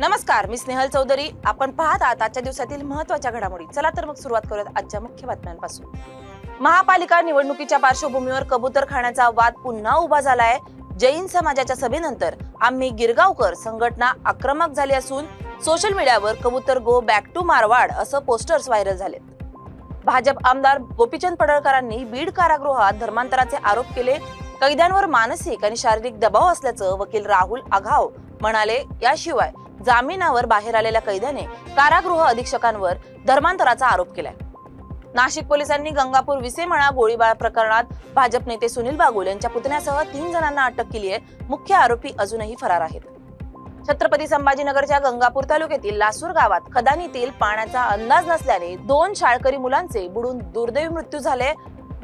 नमस्कार मी स्नेहल चौधरी. आपण पाहत आहात आजच्या दिवसातील महत्त्वाच्या घडामोडी. चला तर मग सुरुवात करूयात आजच्या मुख्य बातम्यांपासून. महापालिका निवडणुकीच्या पार्श्वभूमीवर कबूतर खाण्याचा वाद पुन्हा उभा झालाय. जैन समाजाच्या सभेनंतर आम्ही गिरगावकर संघटना आक्रमक झाली असून सोशल मीडियावर कबूतर गो बॅक टू मारवाड असं पोस्टर्स व्हायरल झालेत. भाजप आमदार गोपीचंद पडळकरांनी बीड कारागृहात धर्मांतराचे आरोप केले. कैद्यांवर मानसिक आणि शारीरिक दबाव असल्याचं वकील राहुल आघाव म्हणाले. याशिवाय जामिनावर बाहेर आलेल्या कैद्याने कारागृह अधीक्षकांवर धर्मांतराचा आरोप केलाय. नाशिक पोलिसांनी गंगापूर विसेमळा गोळीबार प्रकरणात भाजप नेते सुनील बागुल यांच्या पुतण्यासह तीन जणांना अटक केली आहे. मुख्य आरोपी अजूनही फरार आहेत. छत्रपती संभाजीनगरच्या गंगापूर तालुक्यातील लासूर गावात खदानीतील पाण्याचा अंदाज नसल्याने दोन शाळकरी मुलांचे बुडून दुर्दैवी मृत्यू झाले.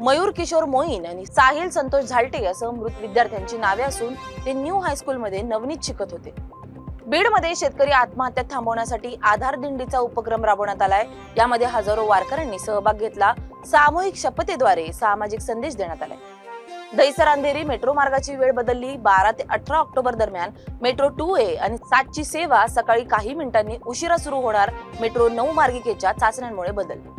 मयूर किशोर मोईन आणि साहिल संतोष झालटे असं मृत विद्यार्थ्यांची नावे असून ते न्यू हायस्कूलमध्ये नवनीत शिकत होते. बीडमध्ये शेतकरी आत्महत्या थांबवण्यासाठी आधार दिंडीचा उपक्रम राबवण्यात आलाय. यामध्ये हजारो वारकऱ्यांनी सहभाग घेतला. सामूहिक शपथेद्वारे सामाजिक संदेश देण्यात आलाय. दहिसर अंधेरी मेट्रो मार्गाची वेळ बदलली. बारा ते अठरा ऑक्टोबर दरम्यान मेट्रो टू ए आणि सातची सेवा सकाळी काही मिनिटांनी उशिरा सुरू होणार. मेट्रो नऊ मार्गिकेच्या चाचण्यांमुळे बदलली.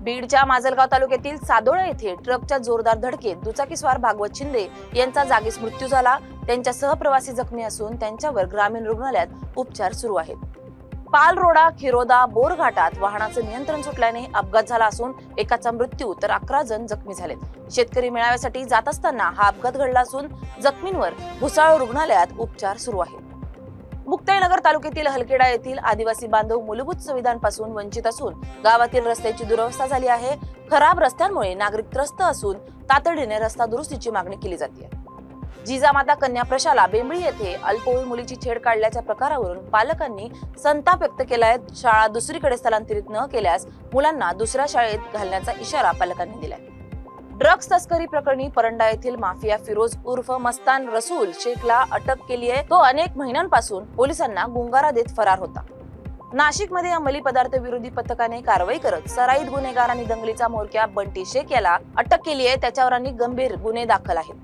बीडच्या माजलगाव तालुक्यातील सादोळा येथे ट्रकच्या जोरदार धडकेत दुचाकीस्वार भागवत शिंदे यांचा जागीच मृत्यू झाला. त्यांच्या सहप्रवासी जखमी असून त्यांच्यावर ग्रामीण रुग्णालयात उपचार सुरू आहेत. पालरोडा खिरोदा बोरघाटात वाहनाचं नियंत्रण सुटल्याने अपघात झाला असून एकाचा मृत्यू तर अकरा जण जखमी झालेत. शेतकरी मेळाव्यासाठी जात असताना हा अपघात घडला असून जखमींवर भुसाळ रुग्णालयात उपचार सुरू आहेत. मुक्ताईनगर तालुक्यातील हलकेडा येथील आदिवासी बांधव मूलभूत सुविधांपासून वंचित असून गावातील रस्त्याची दुरवस्था झाली आहे. खराब रस्त्यांमुळे नागरिक त्रस्त असून तातडीने रस्ता दुरुस्तीची मागणी केली जाते. जिजामाता कन्या प्रशाला बेंबळी येथे अल्पवयीन मुलीची छेड काढल्याच्या प्रकारावरून पालकांनी संताप व्यक्त केलाय. शाळा दुसरीकडे स्थलांतरित न केल्यास मुलांना दुसऱ्या शाळेत घालण्याचा इशारा पालकांनी दिलाय. ड्रग्ज तस्करी प्रकरणी परंडा येथील माफिया फिरोज उर्फ मस्तान रसूल शेखला अटक केली आहे तो अनेक महिन्यांपासून पोलिसांना गुंगारा देत फरार होता. नाशिकमध्ये अंमली पदार्थ विरोधी पथकाने कारवाई करत सराईत गुन्हेगार आणि दंगलीचा मोरक्या बंटी शेख याला अटक केली आहे त्याच्यावर अनेक गंभीर गुन्हे दाखल आहेत.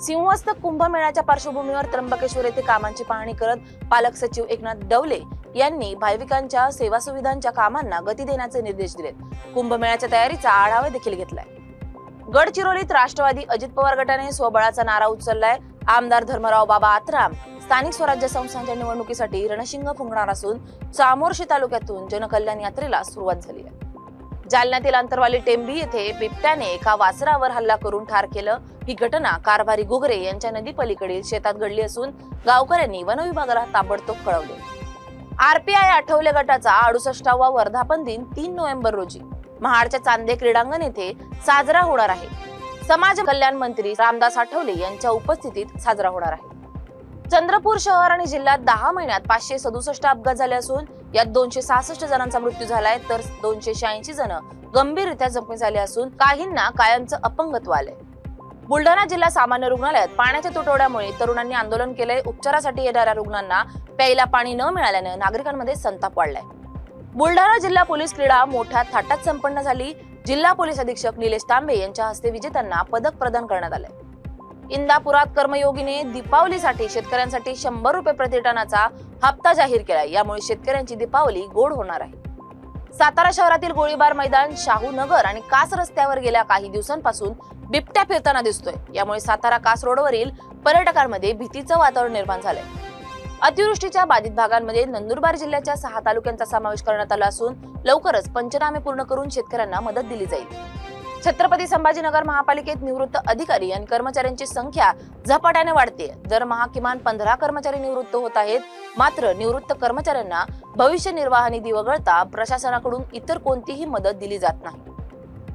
सिंहस्थ कुंभमेळ्याच्या पार्श्वभूमीवर त्र्यंबकेश्वर येथे कामांची पाहणी करत पालक सचिव एकनाथ डवले यांनी भाविकांच्या सेवा सुविधांच्या कामांना गती देण्याचे निर्देश दिलेत. कुंभमेळ्याच्या तयारीचा आढावा देखील घेतलाय. गडचिरोलीत राष्ट्रवादी अजित पवार गटाने स्वबळाचा नारा उचललाय. आमदार धर्मराव बाबा आत्राम. स्थानिक स्वराज्य संस्थांच्या निवडणुकीसाठी रणशिंग फुंकणार असून चामोर्शी तालुक्यातून जनकल्याण यात्रेला सुरुवात झाली आहे. जालन्यातील अंतरवाली टेंबी येथे बिबट्याने एका वासरावर हल्ला करून ठार केलं. ही घटना कारभारी गुगरे यांच्या नदी पलीकडील शेतात घडली असून गावकऱ्यांनी वनविभागाला ताबडतोब कळवले. आरपीआय आठवले गटाचा अडुसष्टावा वर्धापन दिन तीन नोव्हेंबर रोजी. महाडच्या चांदे क्रीडांगण येथे साजरा होणार आहे. समाज कल्याण मंत्री रामदास आठवले यांच्या उपस्थितीत साजरा होणार आहे. चंद्रपूर शहर आणि जिल्ह्यात दहा महिन्यात पाचशे सदुसष्ट अपघात झाले असून यात दोनशे सहासष्ट जणांचा मृत्यू झालाय तर दोनशे शहाऐंशी जण गंभीररित्या जखमी झाले असून काहींना कायमचं अपंगत्व आलंय. बुलढाणा जिल्हा सामान्य रुग्णालयात पाण्याच्या तुटवड्यामुळे तरुणांनी आंदोलन केलंय. उपचारासाठी येणाऱ्या रुग्णांना प्यायला पाणी न मिळाल्यानं नागरिकांमध्ये संताप वाढलाय. बुलढाणा जिल्हा पोलीस क्रीडा मोठ्या थाटात संपन्न झाली. जिल्हा पोलीस अधीक्षक निलेश तांबे यांच्या हस्ते विजेत्यांना पदक प्रदान करण्यात आले इंदापुरात कर्मयोगीने दीपावलीसाठी शेतकऱ्यांसाठी शंभर रुपये प्रतिटनाचा हप्ता जाहीर केला यामुळे शेतकऱ्यांची दीपावली गोड होणार आहे. सातारा शहरातील गोळीबार मैदान शाहू नगर आणि कास रस्त्यावर गेल्या काही दिवसांपासून बिबट्या फिरताना दिसतोय. यामुळे सातारा कास रोडवरील पर्यटकांमध्ये भीतीचं वातावरण निर्माण झालंय. अतिवृष्टीच्या बाधित भागांमध्ये नंदुरबार जिल्ह्याच्या सहा तालुक्यांचा समावेश करण्यात आला असून लवकरच पंचनामे पूर्ण करून शेतकऱ्यांना मदत दिली जाईल. छत्रपती संभाजीनगर महापालिकेत निवृत्त अधिकारी आणि कर्मचाऱ्यांची संख्या झपाट्याने वाढते. दरमहा किमान पंधरा कर्मचारी निवृत्त होत आहेत. मात्र निवृत्त कर्मचाऱ्यांना भविष्य निर्वाह निधी वगळता प्रशासनाकडून इतर कोणतीही मदत दिली जात नाही.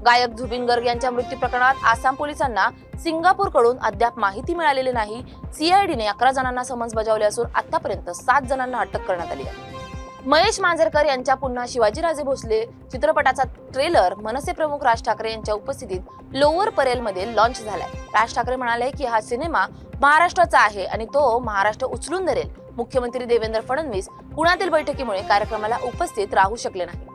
गायक झुबिन गर्ग यांच्या मृत्यू प्रकरणात आसाम पोलिसांना सिंगापूरकडून अद्याप माहिती मिळालेली नाही. सीआयडीने अकरा जणांना समन्स बजावले असून आतापर्यंत सात जणांना अटक करण्यात आली आहे. महेश मांजरकर यांच्या पुन्हा शिवाजीराजे भोसले चित्रपटाचा ट्रेलर मनसे प्रमुख राज ठाकरे यांच्या उपस्थितीत लोअर परेलमध्ये लॉन्च झालाय. राज ठाकरे म्हणाले की हा सिनेमा महाराष्ट्राचा आहे आणि तो महाराष्ट्र उचलून धरेल. मुख्यमंत्री देवेंद्र फडणवीस पुण्यातील बैठकीमुळे कार्यक्रमाला उपस्थित राहू शकले नाही.